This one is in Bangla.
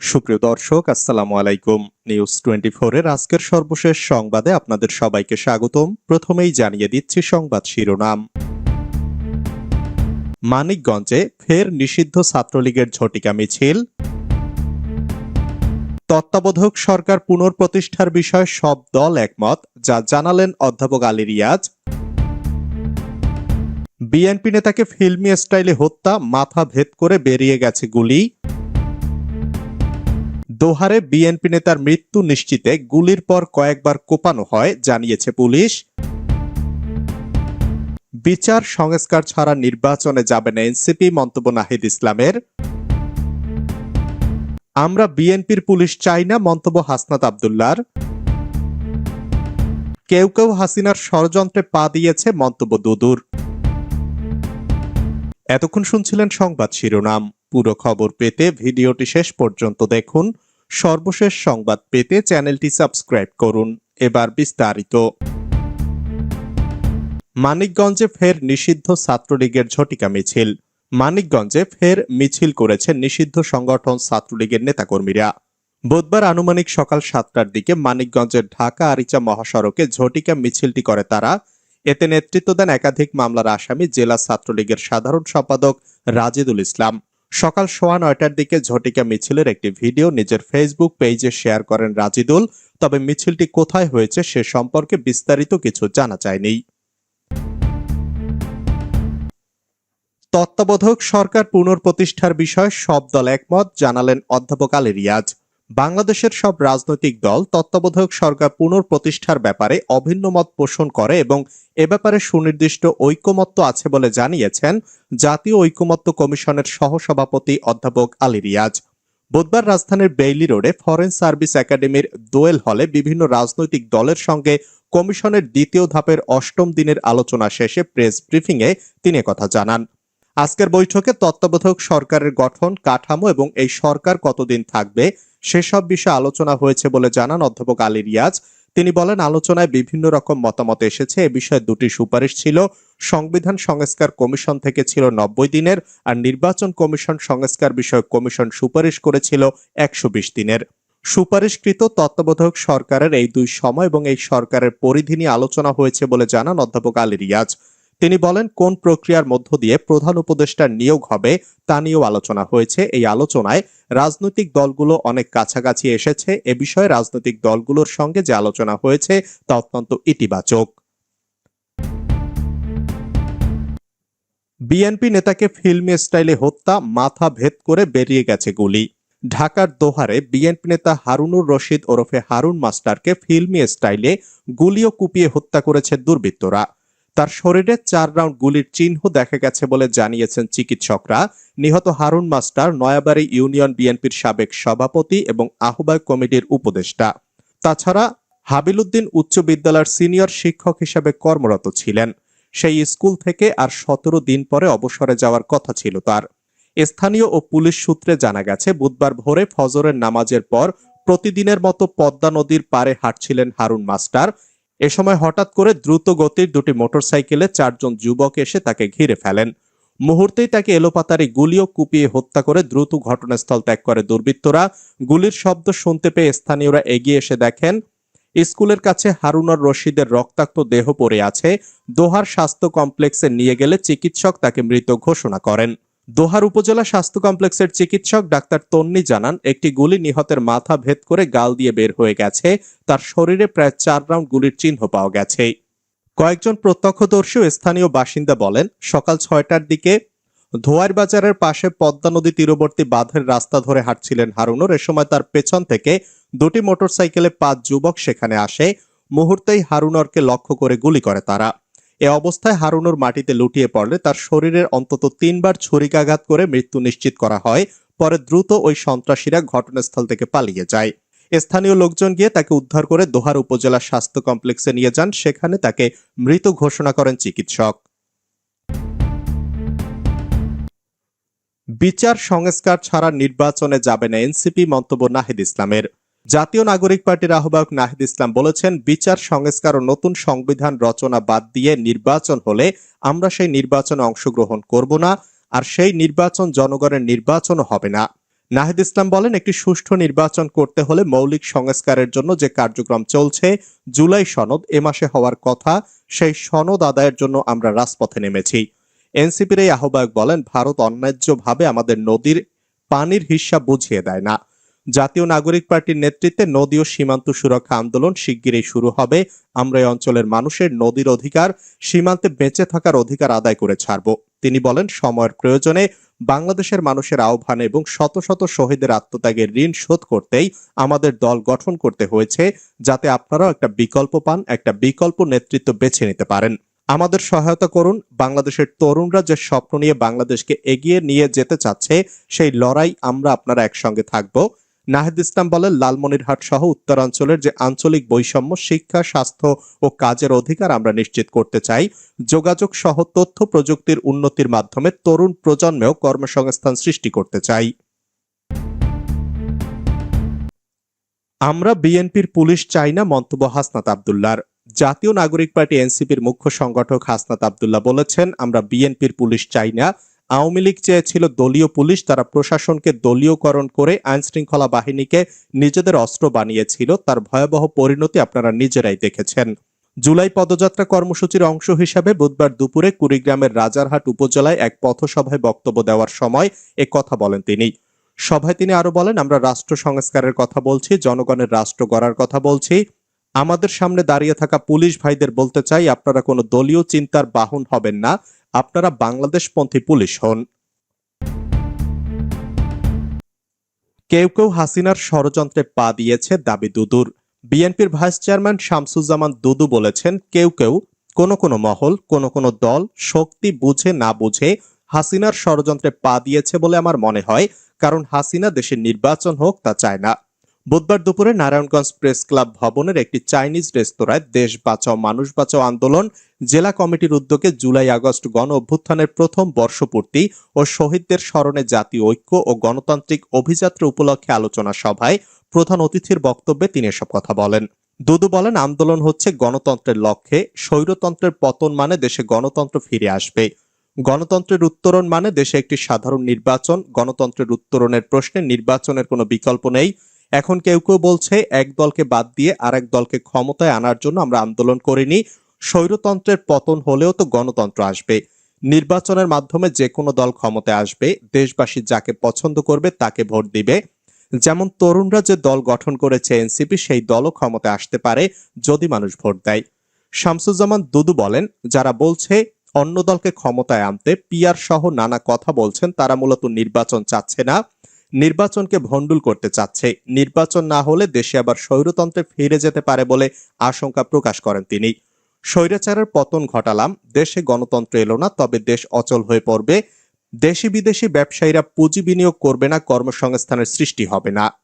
সুপ্রিয় দর্শক, আসসালামু আলাইকুম। নিউজ টোয়েন্টি এর আজকের সর্বশেষ সংবাদে আপনাদের সবাইকে স্বাগতম। প্রথমেই জানিয়ে দিচ্ছি সংবাদ শিরোনাম। মানিকগঞ্জে ফের নিষিদ্ধ ছাত্রলীগের ঝটিকা মিছিল। তত্ত্বাবধায়ক সরকার পুনঃপ্রতিষ্ঠার বিষয়ে সব দল একমত, যা জানালেন অধ্যাপক আলী রিয়াজ। বিএনপি নেতাকে ফিল্মি স্টাইলে হত্যা, মাথা ভেদ করে বেরিয়ে গেছে গুলি। দোহারে বিএনপি নেতার মৃত্যু নিশ্চিতে গুলির পর কয়েকবার কোপানো হয়, জানিয়েছে পুলিশ। বিচার সংস্কার ছাড়া নির্বাচনে যাবে না এনসিপি, মন্তব্য নাহিদ ইসলামের। আমরা বিএনপির পুলিশ চাই না, মন্তব্য হাসনাত আবদুল্লার। কেউ কেউ হাসিনার ষড়যন্ত্রে পা দিয়েছে, মন্তব্য দুদুর। এতক্ষণ শুনছিলেন সংবাদ শিরোনাম। পুরো খবর পেতে ভিডিওটি শেষ পর্যন্ত দেখুন। সর্বশেষ সংবাদ পেতে চ্যানেলটি সাবস্ক্রাইব করুন। এবার বিস্তারিত। মানিকগঞ্জে ফের নিষিদ্ধ ছাত্রলীগের ঝটিকা মিছিল। মানিকগঞ্জে ফের মিছিল করেছে নিষিদ্ধ সংগঠন ছাত্রলীগের নেতাকর্মীরা। বুধবার আনুমানিক সকাল সাতটার দিকে মানিকগঞ্জের ঢাকা আরিচা মহাসড়কে ঝটিকা মিছিলটি করে তারা। এতে নেতৃত্ব দেন একাধিক মামলার আসামি জেলা ছাত্রলীগের সাধারণ সম্পাদক রাজিদুল ইসলাম। সকাল সোয়া নয়টার দিকে ঝটিকা মিছিলের একটি ভিডিও নিজের ফেসবুক পেজে শেয়ার করেন রাজিদুল, তবে মিছিলটি কোথায় হয়েছে সে সম্পর্কে বিস্তারিত কিছু জানা যায়নি। তত্ত্বাবধায়ক সরকার পুনর্প্রতিষ্ঠার বিষয়ে সব দল একমত, জানালেন অধ্যাপক আলী রিয়াজ। বাংলাদেশের সব রাজনৈতিক দল তত্ত্বাবধায়ক সরকার পুনঃপ্রতিষ্ঠার ব্যাপারে অভিন্ন মত পোষণ করে এবং এ ব্যাপারে সুনির্দিষ্ট ঐকমত্য আছে বলে জানিয়েছেন জাতীয় ঐকমত্য কমিশনের সহসভাপতি অধ্যাপক আলী রিয়াজ। বুধবার রাজধানীর বেইলি রোডে ফরেন সার্ভিস একাডেমির দোয়েল হলে বিভিন্ন রাজনৈতিক দলের সঙ্গে কমিশনের দ্বিতীয় ধাপের অষ্টম দিনের আলোচনা শেষে প্রেস ব্রিফিংয়ে তিনি কথা জানান। আজকের বৈঠকে তত্ত্বাবধায়ক সরকারের গঠন, কাঠামো এবং এই সরকার কতদিন থাকবে সেসব বিষয়ে আলোচনা হয়েছে বলে জানান অধ্যাপক আলী রিয়াজ। তিনি বলেন, আলোচনায় বিভিন্ন রকম মতামত এসেছে। এ বিষয়ে দুটি সুপারিশ ছিল। সংবিধান সংস্কার কমিশন থেকে ছিল নব্বই দিনের আর নির্বাচন কমিশন সংস্কার বিষয়ক কমিশন সুপারিশ করেছিল একশো বিশ দিনের। সুপারিশকৃত তত্ত্বাবধায়ক সরকারের এই দুই সময় এবং এই সরকারের পরিধি নিয়ে আলোচনা হয়েছে বলে জানান অধ্যাপক আলী রিয়াজ। তিনি বলেন, কোন প্রক্রিয়ার মধ্য দিয়ে প্রধান উপদেষ্টার নিয়োগ হবে তা নিয়েও আলোচনা হয়েছে। এই আলোচনায় রাজনৈতিক দলগুলো অনেক কাছাকাছি এসেছে। এ বিষয়ে রাজনৈতিক দলগুলোর সঙ্গে যে আলোচনা হয়েছে তা অত্যন্ত ইতিবাচক। বিএনপি নেতাকে ফিল্মি স্টাইলে হত্যা, মাথা ভেদ করে বেরিয়ে গেছে গুলি। ঢাকার দোহারে বিএনপি নেতা হারুনুর রশিদ ওরফে হারুন মাস্টারকে ফিল্মি স্টাইলে গুলিও কুপিয়ে হত্যা করেছে দুর্বৃত্তরা। তার শরীরে চার রাউন্ড গুলির চিহ্ন দেখা গেছে বলে জানিয়েছেন চিকিৎসকরা। নিহত হারুন মাস্টার, নয়াবাড়ি ইউনিয়ন বিএনপির সাবেক সভাপতি এবং আহ্বায়ক কমিটির উপদেষ্টা। তাছাড়া হাবিলুদ্দিন উচ্চ বিদ্যালয়ের সিনিয়র শিক্ষক হিসেবে কর্মরত ছিলেন। সেই স্কুল থেকে আর সতেরো দিন পরে অবসরে যাওয়ার কথা ছিল তার। স্থানীয় ও পুলিশ সূত্রে জানা গেছে, বুধবার ভোরে ফজরের নামাজের পর প্রতিদিনের মতো পদ্মা নদীর পারে হাঁটছিলেন হারুন মাস্টার। এ সময় হঠাৎ করে দ্রুত গতির দুটি মোটরসাইকেলে চারজন যুবক এসে তাকে ঘিরে ফেলেন। মুহূর্তেই তাকে এলোপাতারি গুলিও কুপিয়ে হত্যা করে দ্রুত ঘটনাস্থল ত্যাগ করে দুর্বৃত্তরা। গুলির শব্দ শুনতে পেয়ে স্থানীয়রা এগিয়ে এসে দেখেন, স্কুলের কাছে হারুনর রশিদের রক্তাক্ত দেহ পড়ে আছে। দোহার স্বাস্থ্য কমপ্লেক্সে নিয়ে গেলে চিকিৎসক তাকে মৃত ঘোষণা করেন। দোহার উপজেলা স্বাস্থ্য কমপ্লেক্সের চিকিৎসক ডাক্তার তন্নি জানান, একটি গুলি নিহতের মাথা ভেদ করে গাল দিয়ে বের হয়ে গেছে। তার শরীরে প্রায় চার রাউন্ড গুলির চিহ্ন পাওয়া গেছে। কয়েকজন প্রত্যক্ষদর্শী স্থানীয় বাসিন্দা বলেন, সকাল ছয়টার দিকে ধোয়ার বাজারের পাশে পদ্মা নদী তীরবর্তী বাঁধের রাস্তা ধরে হাঁটছিলেন হারুনুর। এ সময় তার পেছন থেকে দুটি মোটরসাইকেলে পাঁচ যুবক সেখানে আসে। মুহূর্তেই হারুনরকে লক্ষ্য করে গুলি করে তারা। এ অবস্থায় হারুনুর মাটিতে লুটিয়ে পড়লে তার শরীরের অন্তত তিনবার ছুরিকাঘাত করে মৃত্যু নিশ্চিত করা হয়, পরে দ্রুত ওই সন্ত্রাসীরা ঘটনাস্থল থেকে পালিয়ে যায়। স্থানীয় লোকজন গিয়ে তাকে উদ্ধার করে দোহার উপজেলা স্বাস্থ্য কমপ্লেক্সে নিয়ে যান, সেখানে তাকে মৃত ঘোষণা করেন চিকিৎসক। বিচার সংস্কার ছাড়া নির্বাচনে যাবে না এনসিপি মন্তব্য নাহিদ ইসলামের। জাতীয় নাগরিক পার্টির আহ্বায়ক নাহিদ ইসলাম বলেছেন, বিচার, সংস্কার ও নতুন সংবিধান রচনা বাদ দিয়ে নির্বাচন হলে আমরা সেই নির্বাচনে অংশগ্রহণ করব না আর সেই নির্বাচন জনগণের নির্বাচনও হবে না। নাহিদ ইসলাম বলেন, একটি সুষ্ঠু নির্বাচন করতে হলে মৌলিক সংস্কারের জন্য যে কার্যক্রম চলছে, জুলাই সনদ এ মাসে হওয়ার কথা, সেই সনদ আদায়ের জন্য আমরা রাজপথে নেমেছি। এনসিপির এই আহ্বায়ক বলেন, ভারত অন্যায্যভাবে আমাদের নদীর পানির হিসাব বুঝিয়ে দেয় না। জাতীয় নাগরিক পার্টির নেতৃত্বে নদী ও সীমান্ত সুরক্ষা আন্দোলন শিগগিরই শুরু হবে। আমরা এই অঞ্চলের মানুষের নদীর অধিকার, সীমান্তে বেঁচে থাকার অধিকার আদায় করে ছাড়ব। তিনি বলেন, সময়ের প্রয়োজনে বাংলাদেশের মানুষের আহ্বানে এবং শত শত শহীদের আত্মত্যাগের ঋণ শোধ করতেই আমাদের দল গঠন করতে হয়েছে, যাতে আপনারাও একটা বিকল্প পান, একটা বিকল্প নেতৃত্ব বেছে নিতে পারেন। আমাদের সহায়তা করুন, বাংলাদেশের তরুণরা যে স্বপ্ন নিয়ে বাংলাদেশকে এগিয়ে নিয়ে যেতে চাচ্ছে, সেই লড়াই আমরা আপনারা একসঙ্গে থাকব। নাহিদ ইসলাম বলেন, লালমনিরহাট সহ উত্তরাঞ্চলের যে আঞ্চলিক বৈষম্য, শিক্ষা, স্বাস্থ্য ও কাজের অধিকার আমরা নিশ্চিত করতে চাই। যোগাযোগ সহ তথ্য প্রযুক্তির উন্নতির মাধ্যমে তরুণ প্রজন্মেও কর্মসংস্থান সৃষ্টি করতে চাই। আমরা বিএনপির পুলিশ চাই না, মন্তব্য হাসনাত আবদুল্লার। জাতীয় নাগরিক পার্টি এনসিপির মুখ্য সংগঠক হাসনাত আবদুল্লাহ বলেছেন, আমরা বিএনপির পুলিশ চাই না আওয়ামী লীগ চেয়েছিল দলীয় পুলিশ, তারা প্রশাসনকে দলীয়করণ করে আইন শৃঙ্খলা বাহিনীকে নিজেদের অস্ত্র বানিয়েছিল। তার ভয়াবহ পরিণতি আপনারা নিজেরাই দেখেছেন। জুলাই পদযাত্রা কর্মসূচির অংশ হিসাবে বুধবার দুপুরে কুড়িগ্রামের রাজারহাট উপজেলায় এক পথসভায় বক্তব্য দেওয়ার সময় এ কথা বলেন তিনি। সভায় তিনি আরও বলেন, আমরা রাষ্ট্র সংস্কারের কথা বলছি, জনগণের রাষ্ট্র গড়ার কথা বলছি। আমাদের সামনে দাঁড়িয়ে থাকা পুলিশ ভাইদের বলতে চাই, আপনারা কোনো দলীয় চিন্তার বাহন হবেন না। আপনারা বাংলাদেশপন্থী পুলিশ হন। কেউ কেউ হাসিনার ষড়যন্ত্রে পা দিয়েছে দাবি দুদুর। বিএনপির ভাইস চেয়ারম্যান শামসুজ্জামান দুদু বলেছেন, কেউ কেউ, কোনো কোনো মহল, কোনো কোনো দল শক্তি বুঝে না বুঝে হাসিনার ষড়যন্ত্রে পা দিয়েছে বলে আমার মনে হয়, কারণ হাসিনা দেশের নির্বাচন হোক তা চায় না। বুধবার দুপুরে নারায়ণগঞ্জ প্রেস ক্লাব ভবনের একটি চাইনিজ রেস্তোরাঁয় দেশ বাঁচাও, মানুষ বাঁচাও আন্দোলন, জেলা কমিটির উদ্যোগে জুলাই আগস্ট গণ অভ্যুত্থানের প্রথম বর্ষপূর্তি ও শহীদদের স্মরণে জাতীয় ঐক্য ও গণতান্ত্রিক অভিযাত্রা উপলক্ষে আলোচনা সভায় প্রধান অতিথির বক্তব্যে তিনি এসব কথা বলেন। দুদু বলেন, আন্দোলন হচ্ছে গণতন্ত্রের লক্ষ্যে, স্বৈরতন্ত্রের পতন মানে দেশে গণতন্ত্র ফিরে আসবে। গণতন্ত্রের উত্তরণ মানে দেশে একটি সাধারণ নির্বাচন, গণতন্ত্রের উত্তরণের প্রশ্নে নির্বাচনের কোনো বিকল্প নেই। এখন কেউ কেউ বলছে, এক দলকে বাদ দিয়ে আরেক দলকে ক্ষমতায় আনার জন্য আমরা আন্দোলন করিনি। স্বৈরতন্ত্রের পতন হলেও তো গণতন্ত্র আসবে। নির্বাচনের মাধ্যমে যে কোনো দল ক্ষমতায় আসবে, দেশবাসী যাকে পছন্দ করবে তাকে ভোট দিবে। যেমন তরুণরা যে দল গঠন করেছে এনসিপি, সেই দলও ক্ষমতায় আসতে পারে যদি মানুষ ভোট দেয়। শামসুজ্জামান দুদু বলেন, যারা বলছে অন্য দলকে ক্ষমতায় আনতে পিয়ার সহ নানা কথা বলছেন, তারা মূলত নির্বাচন চাচ্ছে না। নির্বাচনকে ভণ্ডুল করতে চাচ্ছে। নির্বাচন না হলে দেশে আবার স্বৈরতন্ত্রে ফিরে যেতে পারে বলে আশঙ্কা প্রকাশ করেন তিনি। স্বৈরাচারের পতন ঘটালাম, দেশে গণতন্ত্র এলো না, তবে দেশ অচল হয়ে পড়বে। দেশি বিদেশি ব্যবসায়ীরা পুঁজি বিনিয়োগ করবে না, কর্মসংস্থানের সৃষ্টি হবে না।